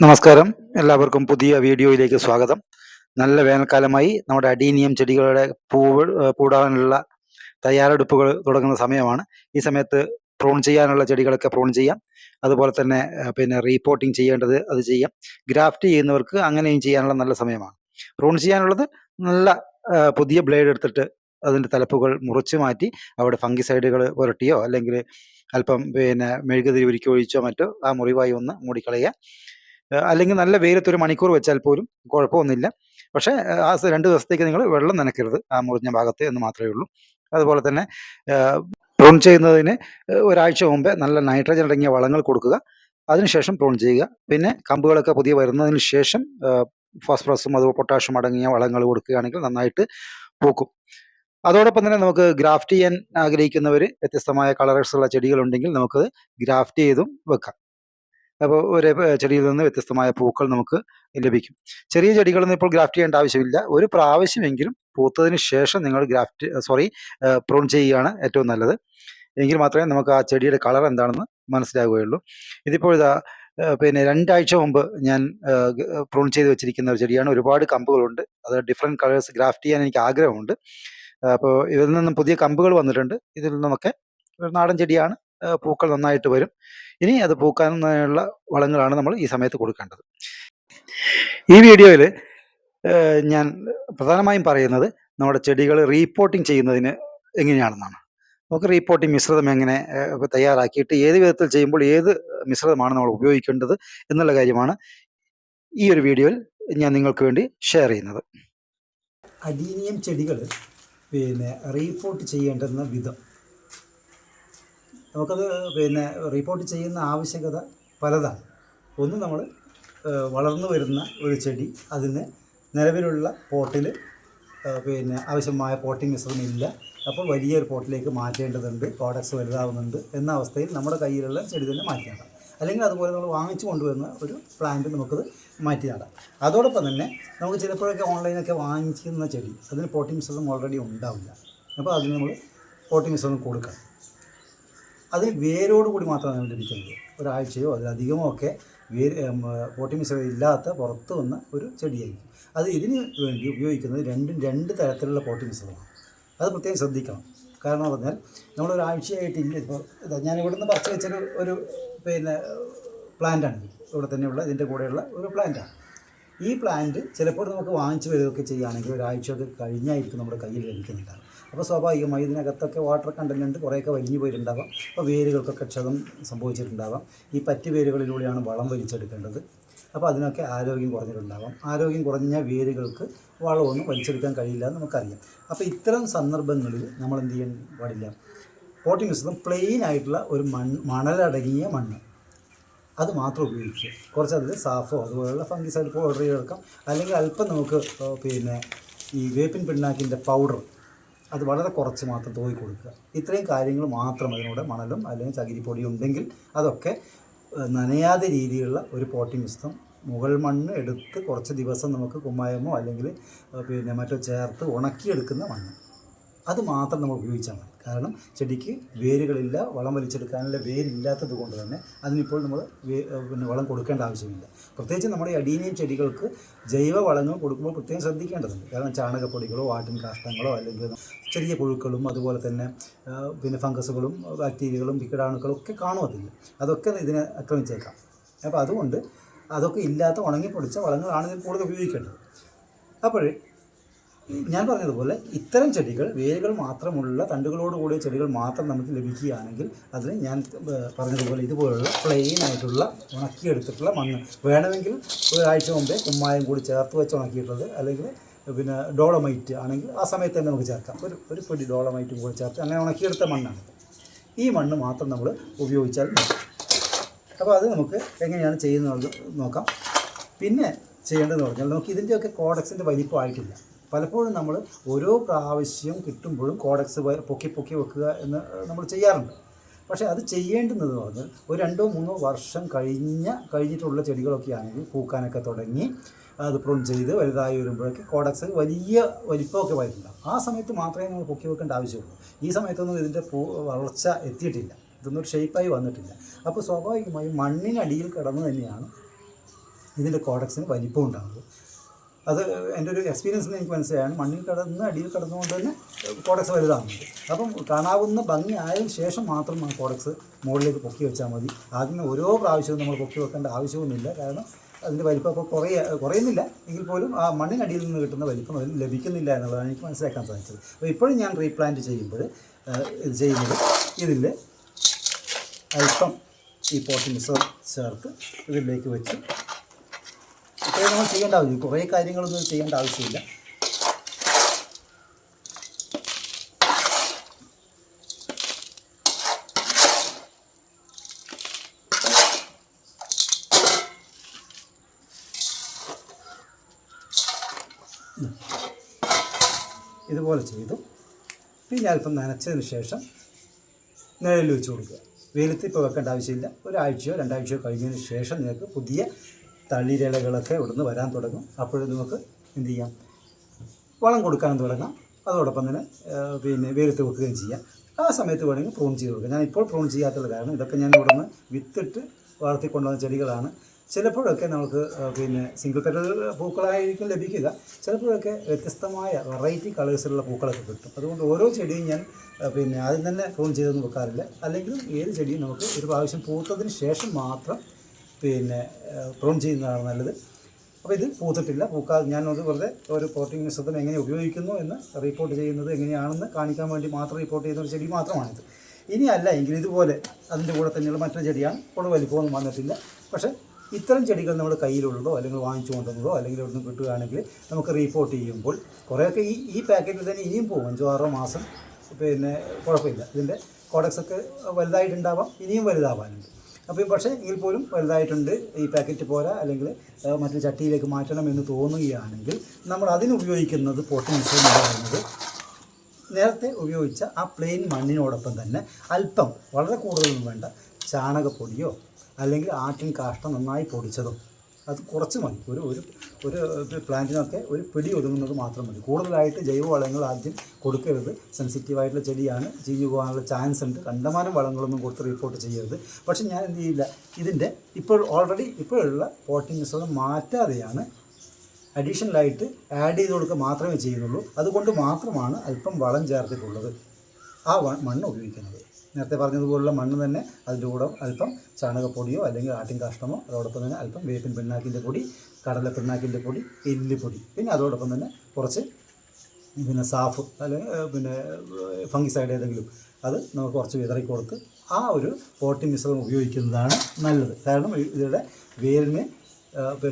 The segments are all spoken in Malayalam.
നമസ്കാരം. എല്ലാവർക്കും പുതിയ വീഡിയോയിലേക്ക് സ്വാഗതം. നല്ല വേനൽക്കാലമായി നമ്മുടെ അഡീനിയം ചെടികളുടെ പൂവ് പൂടാനുള്ള തയ്യാറെടുപ്പുകൾ തുടങ്ങുന്ന സമയമാണ്. ഈ സമയത്ത് പ്രൂൺ ചെയ്യാനുള്ള ചെടികളൊക്കെ പ്രൂൺ ചെയ്യാം. അതുപോലെ തന്നെ പിന്നെ റീപോർട്ടിംഗ് ചെയ്യേണ്ടത് അത് ചെയ്യാം. ഗ്രാഫ്റ്റ് ചെയ്യുന്നവർക്ക് അങ്ങനെയും ചെയ്യാനുള്ള നല്ല സമയമാണ്. പ്രൂൺ ചെയ്യാനുള്ളത് നല്ല പുതിയ ബ്ലേഡ് എടുത്തിട്ട് അതിന്റെ തലപ്പുകൾ മുറിച്ച് മാറ്റി അവിടെ ഫംഗിസൈഡുകൾ പുരട്ടിയോ അല്ലെങ്കിൽ അല്പം പിന്നെ മെഴുകുതിരി ഒരുക്കി ഒഴിച്ചോ മറ്റോ ആ മുറിവായി ഒന്ന് മൂടിക്കളയുക. അല്ലെങ്കിൽ നല്ല വെയിലത്ത് ഒരു മണിക്കൂർ വെച്ചാൽ പോലും കുഴപ്പമൊന്നുമില്ല. പക്ഷേ ആ രണ്ട് ദിവസത്തേക്ക് നിങ്ങൾ വെള്ളം നനയ്ക്കരുത് ആ മുറിഞ്ഞ ഭാഗത്ത് എന്ന് മാത്രമേ ഉള്ളൂ. അതുപോലെ തന്നെ പ്രൂൺ ചെയ്യുന്നതിന് ഒരാഴ്ച മുമ്പേ നല്ല നൈട്രജൻ അടങ്ങിയ വളങ്ങൾ കൊടുക്കുക അതിനുശേഷം പ്രൂൺ ചെയ്യുക. പിന്നെ കമ്പുകളൊക്കെ പുതിയ വരുന്നതിന് ശേഷം ഫോസ്ഫറസും അതുപോലെ പൊട്ടാഷ്യം അടങ്ങിയ വളങ്ങൾ കൊടുക്കുകയാണെങ്കിൽ നന്നായിട്ട് പൂക്കും. അതോടൊപ്പം തന്നെ നമുക്ക് ഗ്രാഫ്റ്റ് ചെയ്യാൻ ആഗ്രഹിക്കുന്നവർ വ്യത്യസ്തമായ കളറേഴ്സുള്ള ചെടികളുണ്ടെങ്കിൽ നമുക്കത് ഗ്രാഫ്റ്റ് ചെയ്തും വെക്കാം. അപ്പോൾ ഒരു ചെടിയിൽ നിന്ന് വ്യത്യസ്തമായ പൂക്കൾ നമുക്ക് ലഭിക്കും. ചെറിയ ചെടികളൊന്നും ഇപ്പോൾ ഗ്രാഫ്റ്റ് ചെയ്യേണ്ട ആവശ്യമില്ല. ഒരു പ്രാവശ്യമെങ്കിലും പൂത്തതിന് ശേഷം നിങ്ങൾ ഗ്രാഫ്റ്റ് സോറി പ്രൂൺ ചെയ്യുകയാണ് ഏറ്റവും നല്ലത്. എങ്കിൽ മാത്രമേ നമുക്ക് ആ ചെടിയുടെ കളർ എന്താണെന്ന് മനസ്സിലാവുകയുള്ളൂ. ഇതിപ്പോൾ ഇതാ പിന്നെ രണ്ടാഴ്ച മുമ്പ് ഞാൻ പ്രൂൺ ചെയ്ത് വെച്ചിരിക്കുന്ന ഒരു ചെടിയാണ്. ഒരുപാട് കമ്പുകളുണ്ട്. അത് ഡിഫറെന്റ് കളേഴ്സ് ഗ്രാഫ്റ്റ് ചെയ്യാൻ എനിക്ക് ആഗ്രഹമുണ്ട്. അപ്പോൾ ഇതിൽ നിന്നും പുതിയ കമ്പുകൾ വന്നിട്ടുണ്ട്. ഇതിൽ നിന്നൊക്കെ നാടൻ ചെടിയാണ്. പൂക്കൾ നന്നായിട്ട് വരും. ഇനി അത് പൂക്കാനുള്ള വളങ്ങളാണ് നമ്മൾ ഈ സമയത്ത് കൊടുക്കേണ്ടത്. ഈ വീഡിയോയിൽ ഞാൻ പ്രധാനമായും പറയുന്നത് നമ്മുടെ ചെടികൾ റീപ്പോർട്ടിംഗ് ചെയ്യുന്നതിന് എങ്ങനെയാണെന്നാണ്. നമുക്ക് റീപ്പോർട്ടിംഗ് മിശ്രിതം എങ്ങനെ തയ്യാറാക്കിയിട്ട് ഏത് വിധത്തിൽ ചെയ്യുമ്പോൾ ഏത് മിശ്രിതമാണ് നമ്മൾ ഉപയോഗിക്കേണ്ടത് എന്നുള്ള കാര്യമാണ് ഈ ഒരു വീഡിയോയിൽ ഞാൻ നിങ്ങൾക്ക് വേണ്ടി ഷെയർ ചെയ്യുന്നത്. അഡീനിയം ചെടികൾ പിന്നെ റീപ്പോർട്ട് ചെയ്യേണ്ടുന്ന വിധം. നമുക്കത് പിന്നെ റിപ്പോർട്ട് ചെയ്യുന്ന ആവശ്യകത പലതാണ്. ഒന്ന് നമ്മൾ വളർന്നു വരുന്ന ഒരു ചെടി അതിന് നിലവിലുള്ള പോട്ടിൽ പിന്നെ ആവശ്യമായ പോട്ടിംഗ് മിശ്രണം ഇല്ല. അപ്പോൾ വലിയൊരു പോട്ടിലേക്ക് മാറ്റേണ്ടതുണ്ട് പ്രോഡക്ട്സ് വലുതാവുന്നുണ്ട് എന്ന അവസ്ഥയിൽ നമ്മുടെ കയ്യിലുള്ള ചെടി തന്നെ മാറ്റി നടാം അല്ലെങ്കിൽ അതുപോലെ നമ്മൾ വാങ്ങിച്ചു കൊണ്ടുവരുന്ന ഒരു പ്ലാന്റ് നമുക്കത് മാറ്റി നടാം അതോടൊപ്പം തന്നെ നമുക്ക് ചിലപ്പോഴൊക്കെ ഓൺലൈനൊക്കെ വാങ്ങിക്കുന്ന ചെടി അതിന് പോട്ടിംഗ് മിശ്രണം ഓൾറെഡി ഉണ്ടാവില്ല. അപ്പോൾ അതിന് നമ്മൾ പോട്ടിംഗ് മിശ്രണം കൊടുക്കണം. അത് വേരോട് കൂടി മാത്രമാണ് ലഭിക്കുന്നത്. ഒരാഴ്ചയോ അതിലധികമോ ഒക്കെ വേര് പോട്ടി മിശ്രിതം ഇല്ലാത്ത പുറത്ത് വന്ന ഒരു ചെടിയായിരിക്കും. അത് ഇതിന് വേണ്ടി ഉപയോഗിക്കുന്നത് രണ്ടും രണ്ട് തരത്തിലുള്ള പോട്ടി മിശ്രിതമാണ് അത് പ്രത്യേകം ശ്രദ്ധിക്കണം. കാരണം എന്ന് പറഞ്ഞാൽ നമ്മളൊരാഴ്ചയായിട്ടില്ല ഇപ്പോൾ ഇതാ ഞാൻ ഇവിടുന്ന് പറിച്ച് വെച്ചൊരു ഒരു പിന്നെ പ്ലാന്റാണ് ഇവിടെ തന്നെയുള്ള ഇതിന്റെ കൂടെയുള്ള ഒരു പ്ലാന്റാണ്. ഈ പ്ലാന്റ് ചിലപ്പോൾ നമുക്ക് വാങ്ങിച്ചു വരികയൊക്കെ ചെയ്യുകയാണെങ്കിൽ ഒരാഴ്ചയൊക്കെ കഴിഞ്ഞായിരിക്കും നമ്മുടെ കയ്യിൽ ലഭിക്കുന്നുണ്ടാകും അപ്പോൾ സ്വാഭാവികമായി ഇതിനകത്തൊക്കെ വാട്ടർ കണ്ടന്റ് കുറേയൊക്കെ വലിഞ്ഞു പോയിട്ടുണ്ടാവാം. അപ്പോൾ വേരുകൾക്കൊക്കെ ക്ഷതം സംഭവിച്ചിട്ടുണ്ടാവാം. ഈ പറ്റി വേരുകളിലൂടെയാണ് വളം വലിച്ചെടുക്കേണ്ടത്. അപ്പോൾ അതിനൊക്കെ ആരോഗ്യം കുറഞ്ഞിട്ടുണ്ടാവാം. ആരോഗ്യം കുറഞ്ഞ വേരുകൾക്ക് വളമൊന്നും വലിച്ചെടുക്കാൻ കഴിയില്ല എന്ന് നമുക്കറിയാം. അപ്പോൾ ഇത്തരം സന്ദർഭങ്ങളിൽ നമ്മൾ എന്ത് ചെയ്യാൻ പാടില്ല? പോട്ടിംഗ് മിശ്രിതം പ്ലെയിൻ ആയിട്ടുള്ള ഒരു മണ്ണ് മണലടങ്ങിയ മണ്ണ്. അത് മാത്രം ഉപയോഗിക്കുക. കുറച്ച് അതിൽ സാഫോ അതുപോലെയുള്ള ഫംഗിസൈഡ് പൗഡർ ചേർക്കാം അല്ലെങ്കിൽ അല്പം നമുക്ക് പിന്നെ ഈ വേപ്പിൻ പിണ്ണാക്കിന്റെ പൗഡർ അത് വളരെ കുറച്ച് മാത്രം തൂക്കി കൊടുക്കുക. ഇത്രയും കാര്യങ്ങൾ മാത്രം അതിനൂടെ മണലും അല്ലെങ്കിൽ ചകിരിപ്പൊടിയും ഉണ്ടെങ്കിൽ അതൊക്കെ നനയാതെ രീതിയിലുള്ള ഒരു പോട്ടിംഗ് മിശ്രം മുകൾ മണ്ണ് എടുത്ത് കുറച്ച് ദിവസം നമുക്ക് കുമ്മായമോ അല്ലെങ്കിൽ പിന്നെ മറ്റോ ചേർത്ത് ഉണക്കിയെടുക്കുന്ന മണ്ണ്. അത് മാത്രം നമ്മൾ ഉപയോഗിച്ചാൽ മതി. കാരണം ചെടിക്ക് വേരുകളില്ല വളം വലിച്ചെടുക്കാനുള്ള വേരില്ലാത്തത് കൊണ്ട് തന്നെ അതിനിപ്പോൾ നമ്മൾ പിന്നെ വളം കൊടുക്കേണ്ട ആവശ്യമില്ല. പ്രത്യേകിച്ച് നമ്മുടെ അടീനിയം ചെടികൾക്ക് ജൈവ വളങ്ങൾ കൊടുക്കുമ്പോൾ പ്രത്യേകം ശ്രദ്ധിക്കേണ്ടതുണ്ട്. കാരണം ചാണകപ്പൊടികളോ ആട്ടിൻ കാഷ്ടങ്ങളോ അല്ലെങ്കിൽ ചെറിയ പുഴുക്കളും അതുപോലെ തന്നെ പിന്നെ ഫംഗസുകളും ബാക്ടീരിയകളും കീടാണുക്കളും ഒക്കെ കാണുമതില്ല അതൊക്കെ ഇതിനെ ആക്രമിച്ചേക്കാം. അപ്പോൾ അതുകൊണ്ട് അതൊക്കെ ഇല്ലാത്ത ഉണങ്ങിപ്പൊടിച്ച വളങ്ങളാണ് ഇതിൽ കൂടുതൽ ഉപയോഗിക്കേണ്ടത്. അപ്പോൾ ഞാൻ പറഞ്ഞതുപോലെ ഇത്തരം ചെടികൾ വേരുകൾ മാത്രമുള്ള തണ്ടുകളോട് കൂടിയ ചെടികൾ മാത്രം നമുക്ക് ലഭിക്കുകയാണെങ്കിൽ അതിന് ഞാൻ പറഞ്ഞതുപോലെ ഇതുപോലുള്ള പ്ലെയിൻ ആയിട്ടുള്ള ഉണക്കിയെടുത്തിട്ടുള്ള മണ്ണ്. വേണമെങ്കിൽ ഒരാഴ്ച മുമ്പേ കുമ്മായം കൂടി ചേർത്ത് വെച്ച് ഉണക്കിയിട്ടുള്ളത് അല്ലെങ്കിൽ പിന്നെ ഡോളമൈറ്റ് ആണെങ്കിൽ ആ സമയത്ത് തന്നെ നമുക്ക് ചേർക്കാം. ഒരു ഒരു പൊടി ഡോളമൈറ്റും കൂടി ചേർത്ത് അങ്ങനെ ഉണക്കിയെടുത്ത മണ്ണാണ് ഈ മണ്ണ് മാത്രം നമ്മൾ ഉപയോഗിച്ചാൽ അപ്പോൾ അത് നമുക്ക് എങ്ങനെയാണ് ചെയ്യുന്നത് നോക്കാം. പിന്നെ ചെയ്യേണ്ടതെന്ന് പറഞ്ഞാൽ നമുക്ക് ഇതിന്റെയൊക്കെ കോഡക്സിന്റെ വലിപ്പമായിട്ടില്ല. പലപ്പോഴും നമ്മൾ ഓരോ പ്രാവശ്യം കിട്ടുമ്പോഴും കോഡക്സ് പൊക്കി പൊക്കി വെക്കുക എന്ന് നമ്മൾ ചെയ്യാറുണ്ട്. പക്ഷേ അത് ചെയ്യേണ്ടുന്നത് പറഞ്ഞാൽ ഒരു രണ്ടോ മൂന്നോ വർഷം കഴിഞ്ഞ കഴിഞ്ഞിട്ടുള്ള ചെടികളൊക്കെ ആണെങ്കിൽ പൂക്കാനൊക്കെ തുടങ്ങി അത് പ്രൂൺ ചെയ്ത് വലുതായി വരുമ്പോഴൊക്കെ കോഡക്സ് വലിയ വലിപ്പമൊക്കെ വരുന്നുണ്ടാവും ആ സമയത്ത് മാത്രമേ നമ്മൾ പൊക്കി വെക്കേണ്ട ആവശ്യമുള്ളൂ. ഈ സമയത്തൊന്നും ഇതിന്റെ പൂ വളർച്ച എത്തിയിട്ടില്ല. ഇതൊന്നും ഷേപ്പായി വന്നിട്ടില്ല. അപ്പോൾ സ്വാഭാവികമായും മണ്ണിനടിയിൽ കിടന്ന് തന്നെയാണ് ഇതിന്റെ കോഡക്സിന് വലിപ്പം ഉണ്ടാകുന്നത് അത് എന്റെ ഒരു എക്സ്പീരിയൻസ് എനിക്ക് മനസ്സിലായാണ് മണ്ണിൽ കടന്ന് അടിയിൽ കടന്നുകൊണ്ട് തന്നെ കോഡക്സ് വലുതാകുന്നുണ്ട് അപ്പം കാണാവുന്ന ഭംഗി ആയതിനു ശേഷം മാത്രം ആ കോഡക്സ് മുകളിലേക്ക് പൊക്കി വെച്ചാൽ മതി. ആദ്യം ഓരോ പ്രാവശ്യവും നമ്മൾ പൊക്കി വെക്കേണ്ട ആവശ്യമൊന്നുമില്ല. കാരണം അതിന്റെ വലിപ്പം അപ്പോൾ കുറയ കുറയുന്നില്ല. എങ്കിൽ പോലും ആ മണ്ണിനടിയിൽ നിന്ന് കിട്ടുന്ന വലിപ്പം അതിന് ലഭിക്കുന്നില്ല എന്നുള്ളതാണ് എനിക്ക് മനസ്സിലാക്കാൻ സാധിച്ചത്. അപ്പോൾ ഇപ്പോഴും ഞാൻ റീപ്ലാന്റ് ചെയ്യുമ്പോൾ ഇത് ചെയ്യുന്നത് ഇതിൽ അല്പം ഈ മിശ്രം ചേർത്ത് ഇതിലേക്ക് വെച്ച് നമ്മൾ ചെയ്യേണ്ട ആവശ്യം കുറേ കാര്യങ്ങളൊന്നും ചെയ്യേണ്ട ആവശ്യമില്ല. ഇതുപോലെ ചെയ്തു. പിന്നെ അല്പം നനച്ചതിന് ശേഷം നിഴലിൽ വെച്ച് കൊടുക്കുക. വെയിലത്ത് ഇപ്പോൾ വെക്കേണ്ട ആവശ്യമില്ല. ഒരാഴ്ചയോ രണ്ടാഴ്ചയോ കഴിഞ്ഞതിന് ശേഷം നിങ്ങൾക്ക് പുതിയ തളിരിലകളൊക്കെ ഇവിടുന്ന് വരാൻ തുടങ്ങും. അപ്പോഴും നമുക്ക് എന്ത് ചെയ്യാം? വളം കൊടുക്കാൻ തുടങ്ങാം. അതോടൊപ്പം തന്നെ പിന്നെ വെയിലത്ത് വെക്കുകയും ചെയ്യാം. ആ സമയത്ത് വേണമെങ്കിൽ പ്രൂൺ ചെയ്ത് കൊടുക്കാം. ഞാൻ ഇപ്പോൾ പ്രൂൺ ചെയ്യാത്തുള്ള കാരണം ഇതൊക്കെ ഞാൻ ഇവിടുന്ന് വിത്തിട്ട് വളർത്തിക്കൊണ്ടുവന്ന ചെടികളാണ്. ചിലപ്പോഴൊക്കെ നമുക്ക് പിന്നെ സിംഗിൾ പെറ്റൽ പൂക്കളായിരിക്കും ലഭിക്കുക. ചിലപ്പോഴൊക്കെ വ്യത്യസ്തമായ വെറൈറ്റി കളേഴ്സിലുള്ള പൂക്കളൊക്കെ കിട്ടും. അതുകൊണ്ട് ഓരോ ചെടിയും ഞാൻ പിന്നെ ആദ്യം തന്നെ പ്രൂൺ ചെയ്തൊന്നും വെക്കാറില്ല. അല്ലെങ്കിൽ ഏത് ചെടിയും നമുക്ക് ഒരു പ്രാവശ്യം പൂത്തതിന് ശേഷം മാത്രം പിന്നെ പ്രോൺ ചെയ്യുന്നതാണ് നല്ലത്. അപ്പോൾ ഇത് പൂത്തിട്ടില്ല. പൂക്കാതെ ഞാനത് വെറുതെ ഒരു പോട്ടിംഗ് മിശ്രിതം എങ്ങനെ ഉപയോഗിക്കുന്നു എന്ന് റിപ്പോർട്ട് ചെയ്യുന്നത് എങ്ങനെയാണെന്ന് കാണിക്കാൻ വേണ്ടി മാത്രം റിപ്പോർട്ട് ചെയ്യുന്ന ഒരു ചെടി മാത്രമാണിത്. ഇനി അല്ല എങ്കിൽ ഇതുപോലെ അതിന്റെ കൂടെ തന്നെയുള്ള മറ്റൊരു ചെടിയാണ്. കൂടുതൽ വലിപ്പമൊന്നും വന്നിട്ടില്ല. പക്ഷേ ഇത്തരം ചെടികൾ നമ്മുടെ കയ്യിലുള്ളതോ അല്ലെങ്കിൽ വാങ്ങിച്ചു കൊണ്ടുവന്നതോ അല്ലെങ്കിൽ ഇവിടുന്ന് കിട്ടുകയാണെങ്കിൽ നമുക്ക് റിപ്പോർട്ട് ചെയ്യുമ്പോൾ കുറേയൊക്കെ ഈ ഈ പാക്കറ്റിൽ തന്നെ ഇനിയും പോകും. അഞ്ചോ ആറോ മാസം പിന്നെ കുഴപ്പമില്ല. ഇതിന്റെ കോഡക്സൊക്കെ വലുതായിട്ടുണ്ടാവാം. ഇനിയും വലുതാവാനുണ്ട്. അപ്പോൾ പക്ഷേ എങ്കിൽ പോലും വലുതായിട്ടുണ്ട്. ഈ പാക്കറ്റ് പോരാ അല്ലെങ്കിൽ മറ്റൊരു ചട്ടിയിലേക്ക് മാറ്റണം എന്ന് തോന്നുകയാണെങ്കിൽ നമ്മൾ അതിനുപയോഗിക്കുന്നത് പോട്ടിംഗ് മിശ്രം എന്ന് പറയുന്നത് നേരത്തെ ഉപയോഗിച്ച ആ പ്ലെയിൻ മണ്ണിനോടൊപ്പം തന്നെ അല്പം വളരെ കൂടുതലൊന്നും വേണ്ട ചാണകപ്പൊടിയോ അല്ലെങ്കിൽ ആട്ടിൻ കാഷ്ടം നന്നായി പൊടിച്ചതോ അത് കുറച്ച് മതി. ഒരു ഒരു ഒരു പ്ലാന്റിനൊക്കെ ഒരു പിടി ഒതുങ്ങുന്നത് മാത്രം മതി. കൂടുതലായിട്ട് ജൈവവളങ്ങൾ ആദ്യം കൊടുക്കരുത്. സെൻസിറ്റീവായിട്ടുള്ള ചെടിയാണ് ചീഞ്ഞു പോകാനുള്ള ചാൻസ് ഉണ്ട്. കണ്ടമാനം വളങ്ങളൊന്നും കൊടുത്ത് റിപ്പോർട്ട് ചെയ്യരുത്. പക്ഷേ ഞാൻ എന്ത് ചെയ്യില്ല? ഇതിന്റെ ഇപ്പോൾ ഓൾറെഡി ഇപ്പോഴുള്ള പോട്ടിംഗ് മിശ്രിതം മാറ്റാതെയാണ് അഡീഷണലായിട്ട് ആഡ് ചെയ്ത് കൊടുക്കുക മാത്രമേ ചെയ്യുന്നുള്ളൂ. അതുകൊണ്ട് മാത്രമാണ് അല്പം വളം ചേർത്തിട്ടുള്ളത്. ആ മണ്ണ് ഉപയോഗിക്കുന്നത്. നേരത്തെ പറഞ്ഞതുപോലുള്ള മണ്ണ് തന്നെ അതിന്റെ കൂടെ അല്പം ചാണകപ്പൊടിയോ അല്ലെങ്കിൽ ആട്ടിൻ കാഷ്ടമോ അതോടൊപ്പം തന്നെ അല്പം വേപ്പിൻ പിണ്ണാക്കിന്റെ പൊടി കടല പിണ്ണാക്കിന്റെ പൊടി എല്ലുപൊടി. പിന്നെ അതോടൊപ്പം തന്നെ കുറച്ച് പിന്നെ സാഫ് അല്ലെങ്കിൽ പിന്നെ ഫംഗിസൈഡ് ഏതെങ്കിലും അത് നമുക്ക് കുറച്ച് വിതറി കൊടുത്ത് ആ ഒരു പോട്ടി മിശ്രം ഉപയോഗിക്കുന്നതാണ് നല്ലത്. കാരണം ഇതിലൂടെ വേരിന്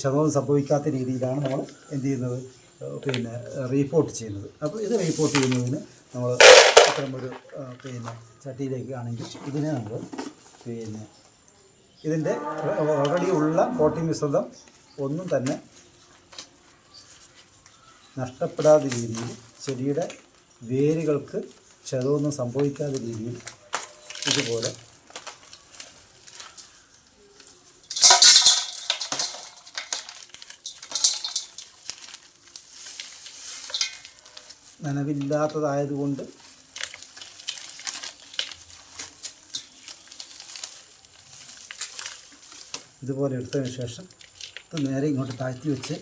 ക്ഷതവും സംഭവിക്കാത്ത രീതിയിലാണ് നമ്മൾ എന്ത് ചെയ്യുന്നത്? പിന്നെ റീപ്പോർട്ട് ചെയ്യുന്നത്. അപ്പോൾ ഇത് റീപ്പോർട്ട് ചെയ്യുന്നതിന് നമ്മൾ അത്തരമൊരു പിന്നെ ചട്ടിയിലേക്ക് ആണെങ്കിൽ ഇതിനെ നമ്മൾ പിന്നെ ഇതിന്റെ ഓൾറെഡി ഉള്ള പോട്ടി മിശ്രിതം ഒന്നും തന്നെ നഷ്ടപ്പെടാത്ത രീതിയിൽ ചെടിയുടെ വേരുകൾക്ക് ക്ഷതമൊന്നും സംഭവിക്കാത്ത രീതിയിൽ ഇതുപോലെ നനവില്ലാത്തതായതുകൊണ്ട് ഇതുപോലെ എടുത്തതിന് ശേഷം ഇത് നേരെ ഇങ്ങോട്ട് താഴ്ത്തി വെച്ച്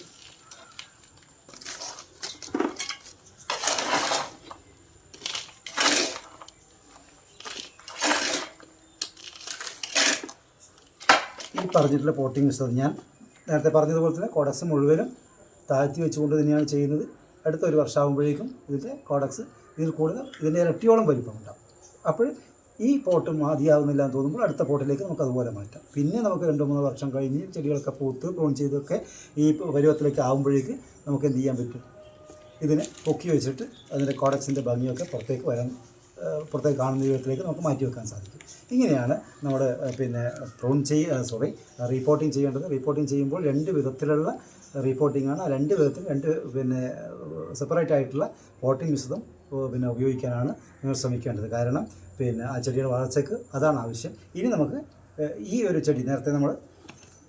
ഈ പറഞ്ഞിട്ടുള്ള പോട്ടിംഗ് മിശ്രിതം ഞാൻ നേരത്തെ പറഞ്ഞതുപോലെ തന്നെ കൊടസ് മുഴുവനും താഴ്ത്തി വെച്ചുകൊണ്ട് തന്നെയാണ് ചെയ്യുന്നത്. അടുത്ത ഒരു വർഷമാകുമ്പോഴേക്കും ഇതിന്റെ കോഡക്സ് ഇതിൽ കൂടുതൽ ഇതിന്റെ ഇരട്ടിയോളം വലിപ്പം ഉണ്ടാകും അപ്പോൾ ഈ പോട്ട് മതിയാവുന്നില്ല എന്ന് തോന്നുമ്പോൾ അടുത്ത പോട്ടിലേക്ക് നമുക്ക് അതുപോലെ മാറ്റാം. പിന്നെ നമുക്ക് രണ്ട് മൂന്ന് വർഷം കഴിഞ്ഞ് ചെടികളൊക്കെ പൂത്ത് പ്രൂൺ ചെയ്തൊക്കെ ഈ പരുവത്തിലേക്ക് ആകുമ്പോഴേക്ക് നമുക്ക് എന്ത് ചെയ്യാൻ പറ്റും? ഇതിനെ പൊക്കി വെച്ചിട്ട് അതിന്റെ കോഡക്സിന്റെ ഭംഗിയൊക്കെ പുറത്തേക്ക് വരാൻ പുറത്തേക്ക് കാണുന്ന വിധത്തിലേക്ക് നമുക്ക് മാറ്റി വെക്കാൻ സാധിക്കും. ഇങ്ങനെയാണ് നമ്മുടെ പിന്നെ പ്രൂൺ ചെയ്യ സോറി റിപ്പോർട്ടിംഗ് ചെയ്യേണ്ടത്. റിപ്പോർട്ടിംഗ് ചെയ്യുമ്പോൾ രണ്ട് വിധത്തിലുള്ള റിപ്പോർട്ടിംഗ് ആണ്. രണ്ട് വിധത്തിൽ രണ്ട് പിന്നെ സെപ്പറേറ്റ് ആയിട്ടുള്ള പോട്ടിംഗ് മിശ്രിതം പിന്നെ ഉപയോഗിക്കാനാണ് നിങ്ങൾ ശ്രമിക്കേണ്ടത്. കാരണം പിന്നെ ആ ചെടിയുടെ വളർച്ചയ്ക്ക് അതാണ് ആവശ്യം. ഇനി നമുക്ക് ഈ ഒരു ചെടി നേരത്തെ നമ്മൾ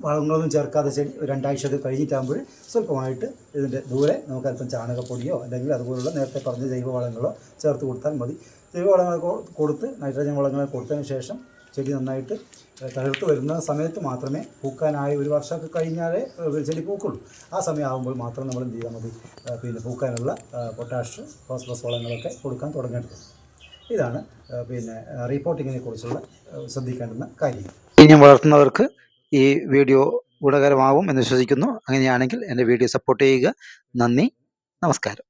വളങ്ങളൊന്നും ചേർക്കാതെ ചെടി രണ്ടാഴ്ച അത് കഴിഞ്ഞിട്ടാകുമ്പോൾ സ്വല്പമായിട്ട് ഇതിന്റെ ദൂരെ നമുക്ക് അല്പം ചാണകപ്പൊടിയോ അല്ലെങ്കിൽ അതുപോലുള്ള നേരത്തെ പറഞ്ഞ ജൈവവളങ്ങളോ ചേർത്ത് കൊടുത്താൽ മതി. ജൈവവളങ്ങൾ കൊടുത്ത് നൈട്രജൻ വളങ്ങൾ കൊടുത്തതിന് ശേഷം ചെടി നന്നായിട്ട് തളിർത്ത് വരുന്ന സമയത്ത് മാത്രമേ പൂക്കാനായി ഒരു വർഷമൊക്കെ കഴിഞ്ഞാലേ ചെടി പൂക്കുള്ളൂ. ആ സമയമാകുമ്പോൾ മാത്രം നമ്മൾ എന്ത് ചെയ്താൽ മതി പിന്നെ പൂക്കാനുള്ള പൊട്ടാഷ് ഫോസ്ഫറസ് വളങ്ങളൊക്കെ കൊടുക്കാൻ തുടങ്ങേണ്ടത്. ഇതാണ് പിന്നെ റിപ്പോർട്ടിങ്ങിനെ കുറിച്ചുള്ള ശ്രദ്ധിക്കേണ്ടുന്ന കാര്യങ്ങൾ ഇനിയും വളർത്തുന്നവർക്ക് ഈ വീഡിയോ ഗുണകരമാവും എന്ന് വിശ്വസിക്കുന്നു. അങ്ങനെയാണെങ്കിൽ എന്റെ വീഡിയോ സപ്പോർട്ട് ചെയ്യുക. നന്ദി. നമസ്കാരം.